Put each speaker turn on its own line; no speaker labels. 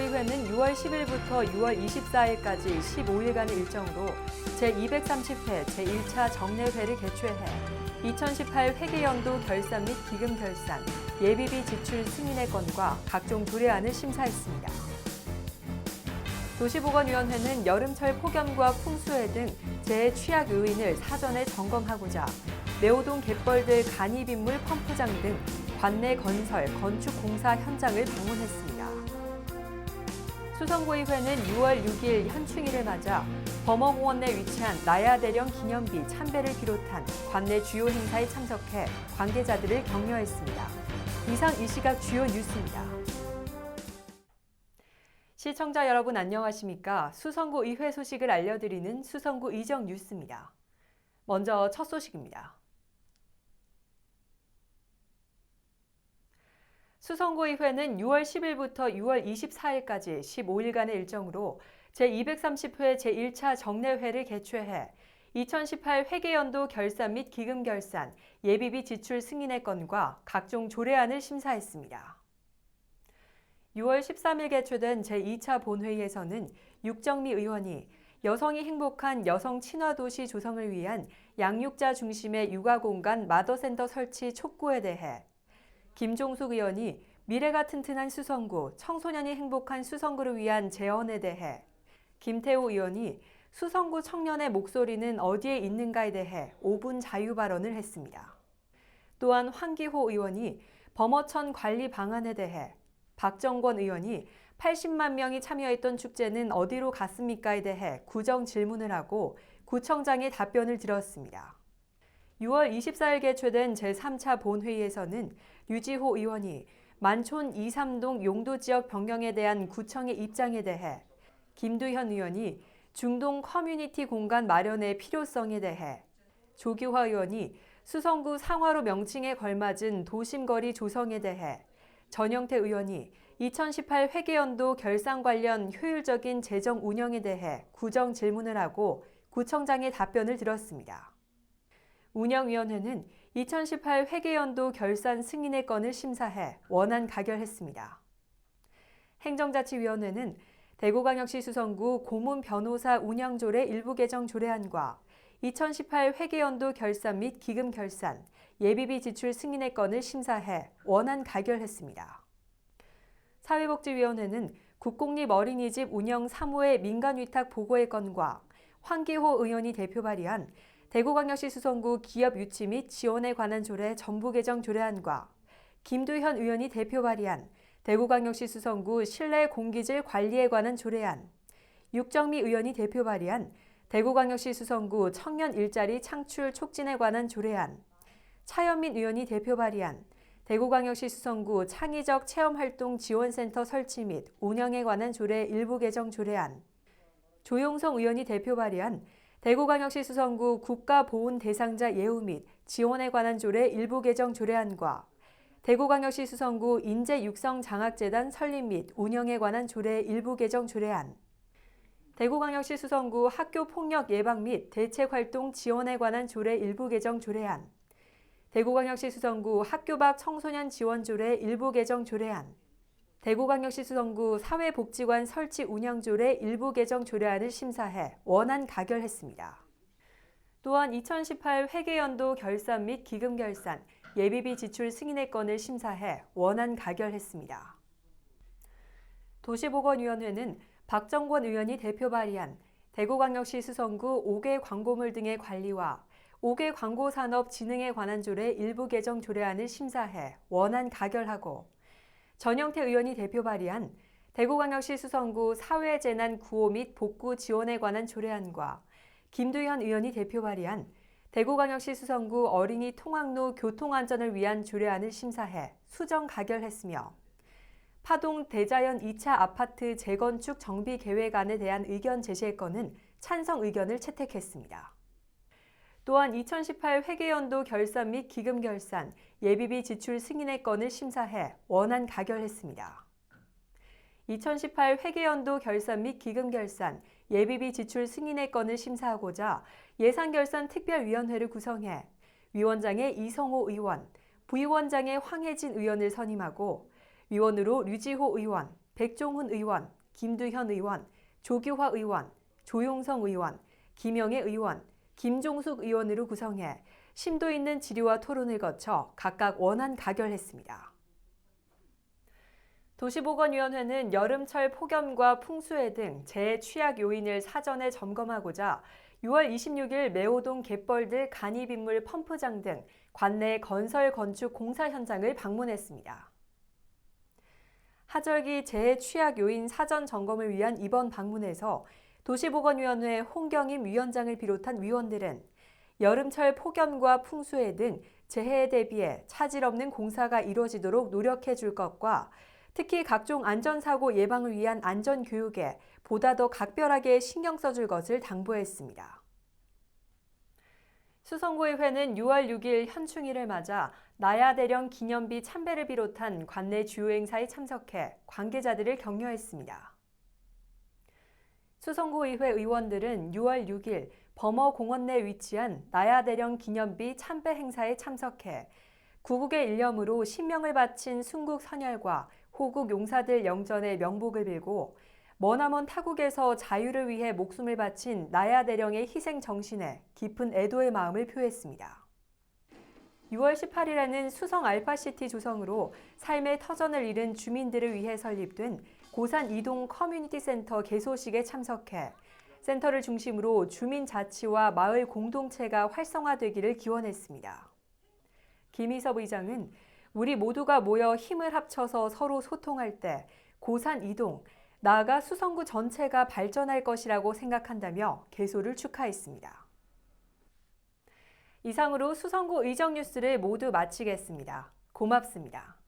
수성구의회는 6월 10일부터 6월 24일까지 15일간의 일정으로 제230회 제1차 정례회를 개최해 2018 회계연도 결산 및 기금 결산, 예비비 지출 승인의 건과 각종 조례안을 심사했습니다. 도시보건위원회는 여름철 폭염과 풍수해 등 재해 취약 요인을 사전에 점검하고자 매호동 갯벌들 간이빗물 펌프장 등 관내 건설, 건축 공사 현장을 방문했습니다. 수성구의회는 6월 6일 현충일을 맞아 범어공원 내 위치한 나야대령 기념비 참배를 비롯한 관내 주요 행사에 참석해 관계자들을 격려했습니다. 이상 이 시각 주요 뉴스입니다. 시청자 여러분 안녕하십니까? 수성구 의회 소식을 알려드리는 수성구 이정 뉴스입니다. 먼저 첫 소식입니다. 수성구의회는 6월 10일부터 6월 24일까지 15일간의 일정으로 제230회 제1차 정례회를 개최해 2018 회계연도 결산 및 기금 결산, 예비비 지출 승인의 건과 각종 조례안을 심사했습니다. 6월 13일 개최된 제2차 본회의에서는 육정미 의원이 여성이 행복한 여성 친화 도시 조성을 위한 양육자 중심의 육아 공간 마더센터 설치 촉구에 대해 김종숙 의원이 미래가 튼튼한 수성구, 청소년이 행복한 수성구를 위한 재원에 대해 김태호 의원이 수성구 청년의 목소리는 어디에 있는가에 대해 5분 자유 발언을 했습니다. 또한 황기호 의원이 범어천 관리 방안에 대해 박정권 의원이 80만 명이 참여했던 축제는 어디로 갔습니까에 대해 구정 질문을 하고 구청장의 답변을 들었습니다. 6월 24일 개최된 제3차 본회의에서는 류지호 의원이 만촌 2, 3동 용도 지역 변경에 대한 구청의 입장에 대해 김두현 의원이 중동 커뮤니티 공간 마련의 필요성에 대해 조규화 의원이 수성구 상화로 명칭에 걸맞은 도심거리 조성에 대해 전영태 의원이 2018 회계연도 결산 관련 효율적인 재정 운영에 대해 구정 질문을 하고 구청장의 답변을 들었습니다. 운영위원회는 2018 회계연도 결산 승인의 건을 심사해 원안 가결했습니다. 행정자치위원회는 대구광역시 수성구 고문 변호사 운영조례 일부 개정 조례안과 2018 회계연도 결산 및 기금 결산, 예비비 지출 승인의 건을 심사해 원안 가결했습니다. 사회복지위원회는 국공립 어린이집 운영 사무의 민간 위탁 보고의 건과 황기호 의원이 대표 발의한 대구광역시 수성구 기업 유치 및 지원에 관한 조례 전부 개정 조례안과 김두현 의원이 대표 발의한 대구광역시 수성구 실내 공기질 관리에 관한 조례안, 육정미 의원이 대표 발의한 대구광역시 수성구 청년 일자리 창출 촉진에 관한 조례안, 차현민 의원이 대표 발의한 대구광역시 수성구 창의적 체험활동 지원센터 설치 및 운영에 관한 조례 일부 개정 조례안, 조용성 의원이 대표 발의한 대구광역시 수성구 국가보훈 대상자 예우 및 지원에 관한 조례 일부 개정 조례안과 대구광역시 수성구 인재육성장학재단 설립 및 운영에 관한 조례 일부 개정 조례안, 대구광역시 수성구 학교폭력 예방 및 대책활동 지원에 관한 조례 일부 개정 조례안, 대구광역시 수성구 학교 밖 청소년 지원 조례 일부 개정 조례안, 대구광역시 수성구 사회복지관 설치 운영조례 일부 개정 조례안을 심사해 원안 가결했습니다. 또한 2018 회계연도 결산 및 기금 결산, 예비비 지출 승인의 건을 심사해 원안 가결했습니다. 도시보건위원회는 박정권 의원이 대표 발의한 대구광역시 수성구 5개 광고물 등의 관리와 5개 광고산업 진흥에 관한 조례 일부 개정 조례안을 심사해 원안 가결하고 전영태 의원이 대표 발의한 대구광역시 수성구 사회재난 구호 및 복구 지원에 관한 조례안과 김두현 의원이 대표 발의한 대구광역시 수성구 어린이 통학로 교통안전을 위한 조례안을 심사해 수정 가결했으며 파동 대자연 2차 아파트 재건축 정비 계획안에 대한 의견 제시의 건은 찬성 의견을 채택했습니다. 또한 2018 회계연도 결산 및 기금 결산, 예비비 지출 승인의 건을 심사해 원안 가결했습니다. 2018 회계연도 결산 및 기금 결산, 예비비 지출 승인의 건을 심사하고자 예산결산 특별위원회를 구성해 위원장의 이성호 의원, 부위원장의 황혜진 의원을 선임하고 위원으로 류지호 의원, 백종훈 의원, 김두현 의원, 조규화 의원, 조용성 의원, 김영애 의원, 김종숙 의원으로 구성해 심도 있는 질의와 토론을 거쳐 각각 원안 가결했습니다. 도시보건위원회는 여름철 폭염과 풍수해 등 재취약 요인을 사전에 점검하고자 6월 26일 매호동 갯벌들 간이빗물 펌프장 등 관내 건설 건축 공사 현장을 방문했습니다. 하절기 재취약 요인 사전 점검을 위한 이번 방문에서 도시보건위원회 홍경임 위원장을 비롯한 위원들은 여름철 폭염과 풍수해 등 재해에 대비해 차질 없는 공사가 이루어지도록 노력해 줄 것과 특히 각종 안전사고 예방을 위한 안전교육에 보다 더 각별하게 신경 써줄 것을 당부했습니다. 수성구의회는 6월 6일 현충일을 맞아 나야대령 기념비 참배를 비롯한 관내 주요 행사에 참석해 관계자들을 격려했습니다. 수성구의회 의원들은 6월 6일 범어공원 내 위치한 나야대령 기념비 참배 행사에 참석해 구국의 일념으로 신명을 바친 순국 선열과 호국 용사들 영전의 명복을 빌고 머나먼 타국에서 자유를 위해 목숨을 바친 나야대령의 희생 정신에 깊은 애도의 마음을 표했습니다. 6월 18일에는 수성 알파시티 조성으로 삶의 터전을 잃은 주민들을 위해 설립된 고산 이동 커뮤니티 센터 개소식에 참석해 센터를 중심으로 주민 자치와 마을 공동체가 활성화되기를 기원했습니다. 김희섭 의장은 우리 모두가 모여 힘을 합쳐서 서로 소통할 때 고산 이동, 나아가 수성구 전체가 발전할 것이라고 생각한다며 개소를 축하했습니다. 이상으로 수성구 의정 뉴스를 모두 마치겠습니다. 고맙습니다.